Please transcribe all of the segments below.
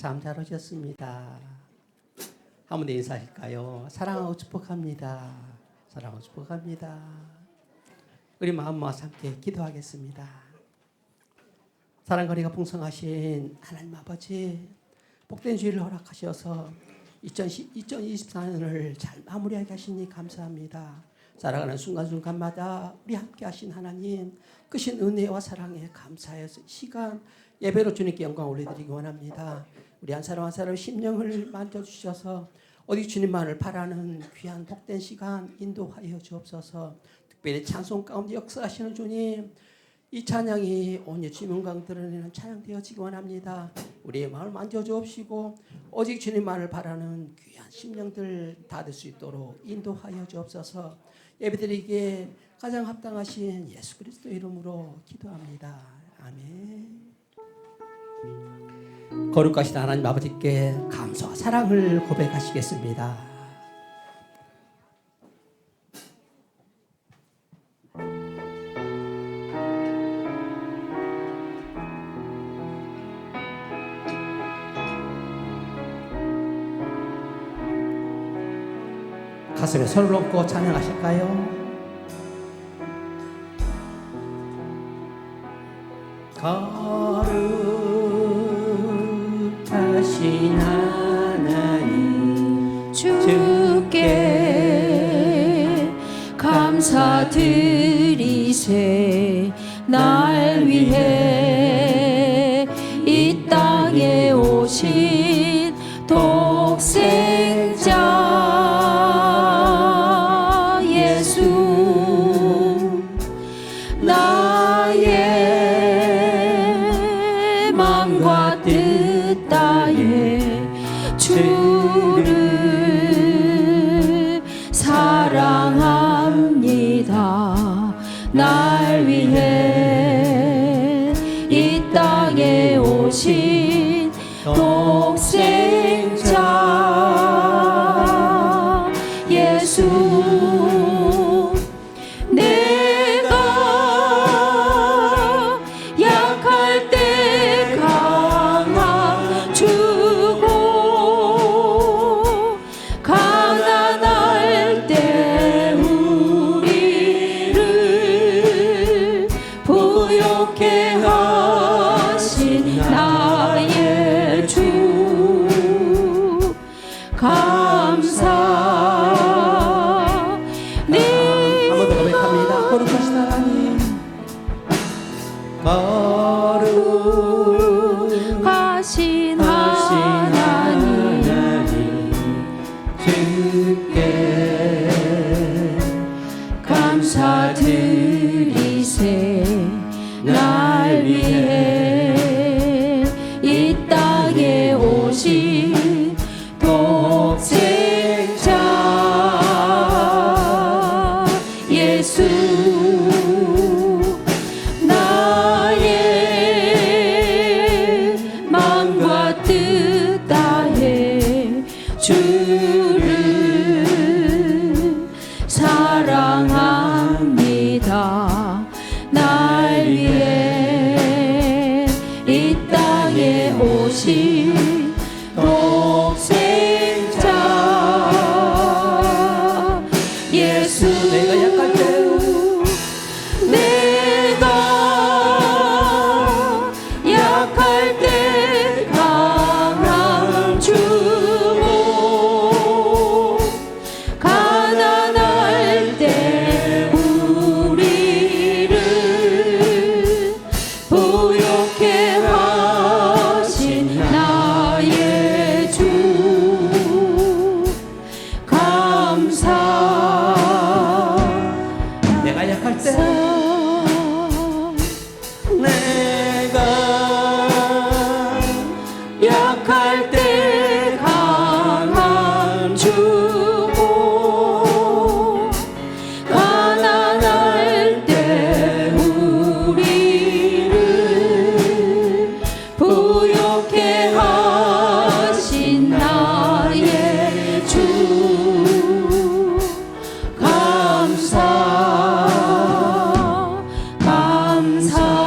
잠자러졌습니다. 한번 더 인사할까요? 사랑하고 축복합니다. 사랑하고 축복합니다. 우리 마음 모아서 함께 기도하겠습니다. 사랑거리가 풍성하신 하나님 아버지 복된 주일을 허락하셔서 2024년을 잘 마무리하게 하시니 감사합니다. 살아가는 순간순간마다 우리 함께 하신 하나님 크신 은혜와 사랑에 감사해서 시간 예배로 주님께 영광 올려드리기 원합니다. 우리 한 사람 한 사람 심령을 만져주셔서 어디 주님만을 바라는 귀한 복된 시간 인도하여 주옵소서 특별히 찬송 가운데 역사하시는 주님 이 찬양이 온 예수 영광 드러내는 찬양 되어지기 원합니다. 우리의 마음을 만져주옵시고 오직 주님만을 바라는 귀한 심령들 닫을 수 있도록 인도하여 주옵소서 예배드리기에 가장 합당하신 예수 그리스도 이름으로 기도합니다. 아멘. 거룩하신 하나님 아버지께 감사와 사랑을 고백하시겠습니다. 가슴에 손을 얹고 찬양하실까요? 거 감사드리세 날 위해 나 오 감사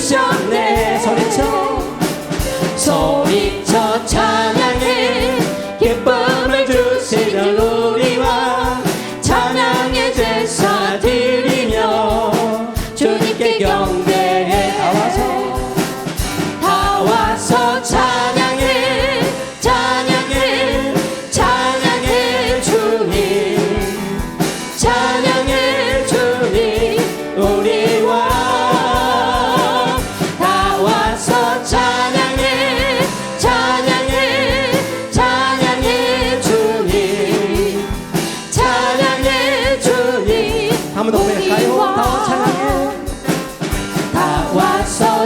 주셨네 소리쳐. 소리쳐.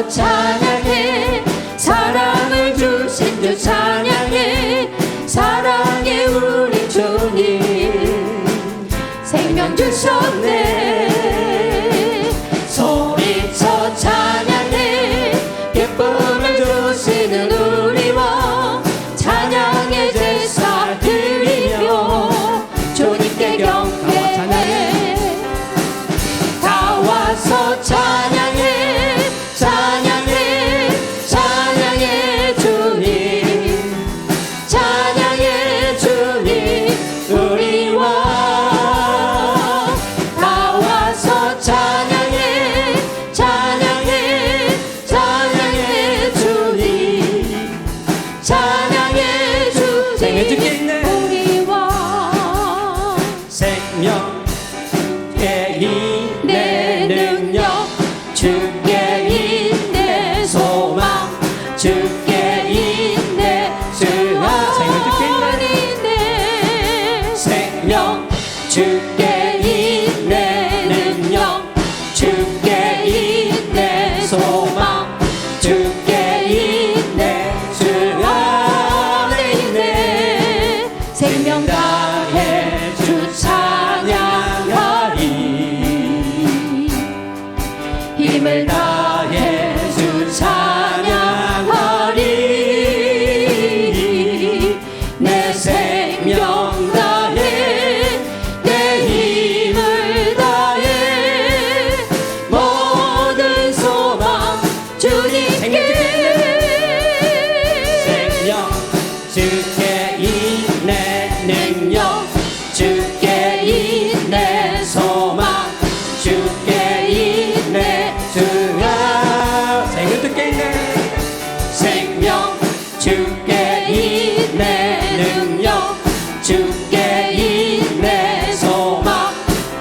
time.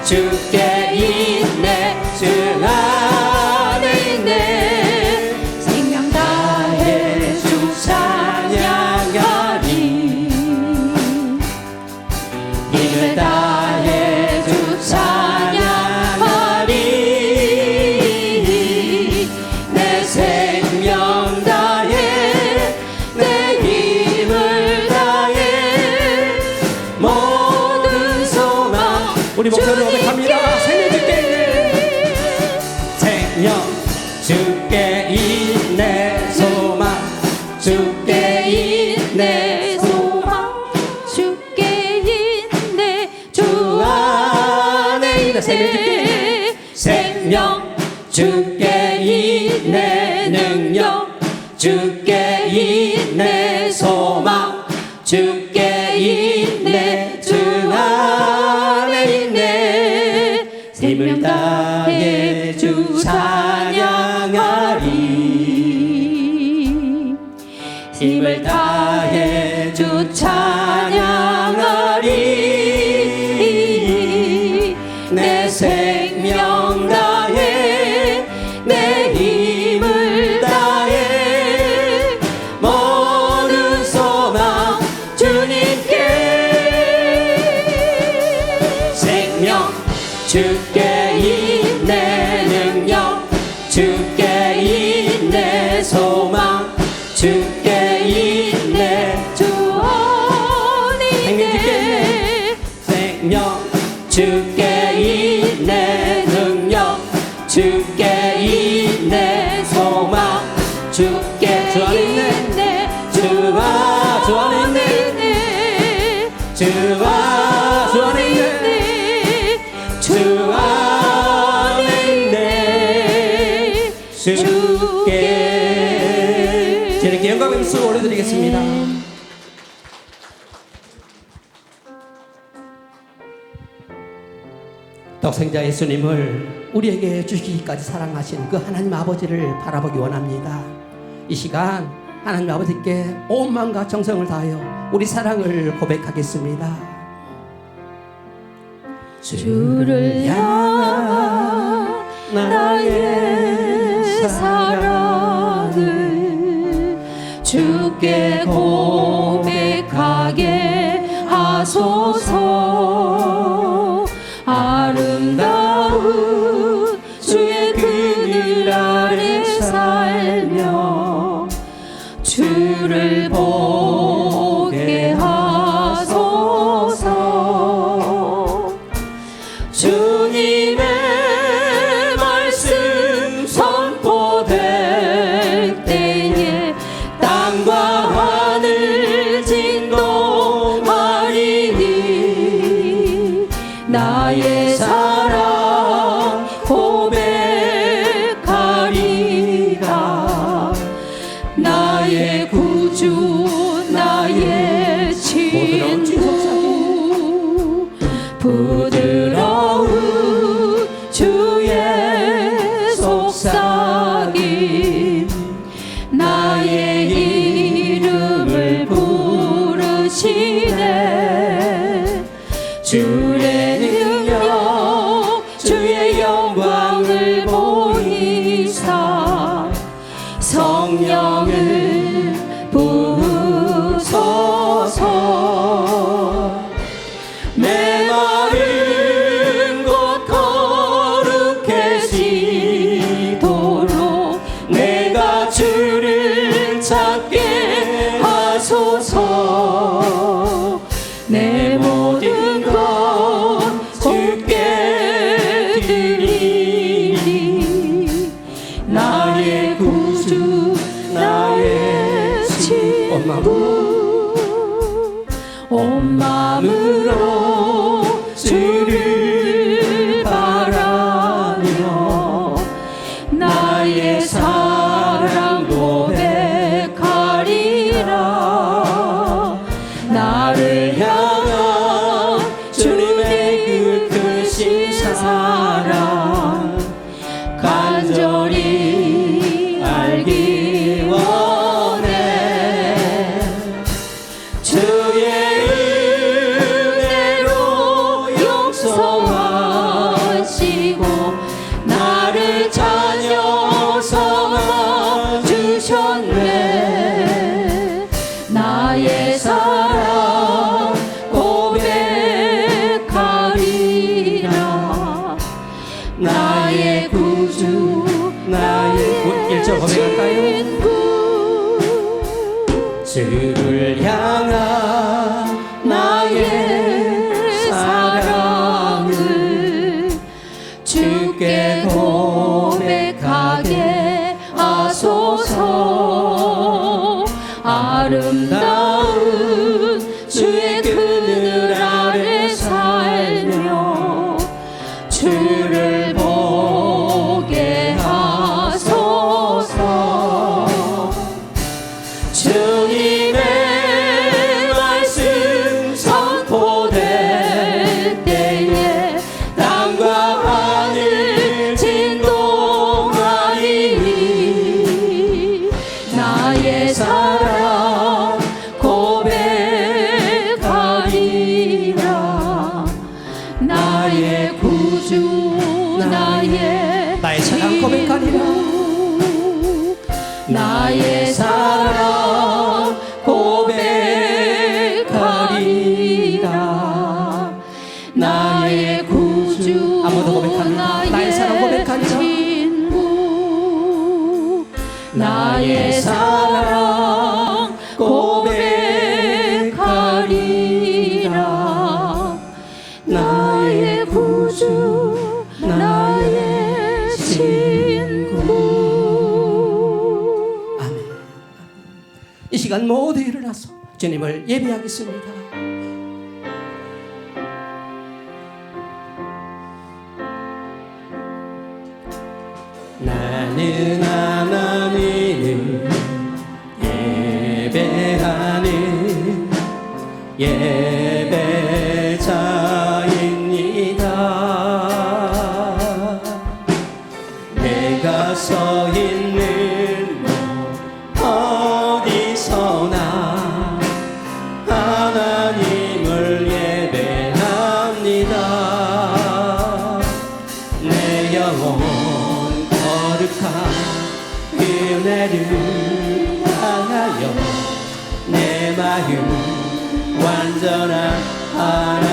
together. 살려줄게 因为他。 인내 주원이네 생명 주겠네 주 독생자 예수님을 우리에게 주시기까지 사랑하신 그 하나님 아버지를 바라보기 원합니다. 이 시간 하나님 아버지께 온 마음과 정성을 다하여 우리 사랑을 고백하겠습니다. 주를 향한 나의 사랑을 주께 고백하게 하소서. 성령을 마음으로 온 마음으로 나의 사랑 고백하리라. 나의 구주 나의 친구. 아멘. 이 시간 모두 일어나서 주님을 예배하겠습니다. 내 마음 완전한 하나.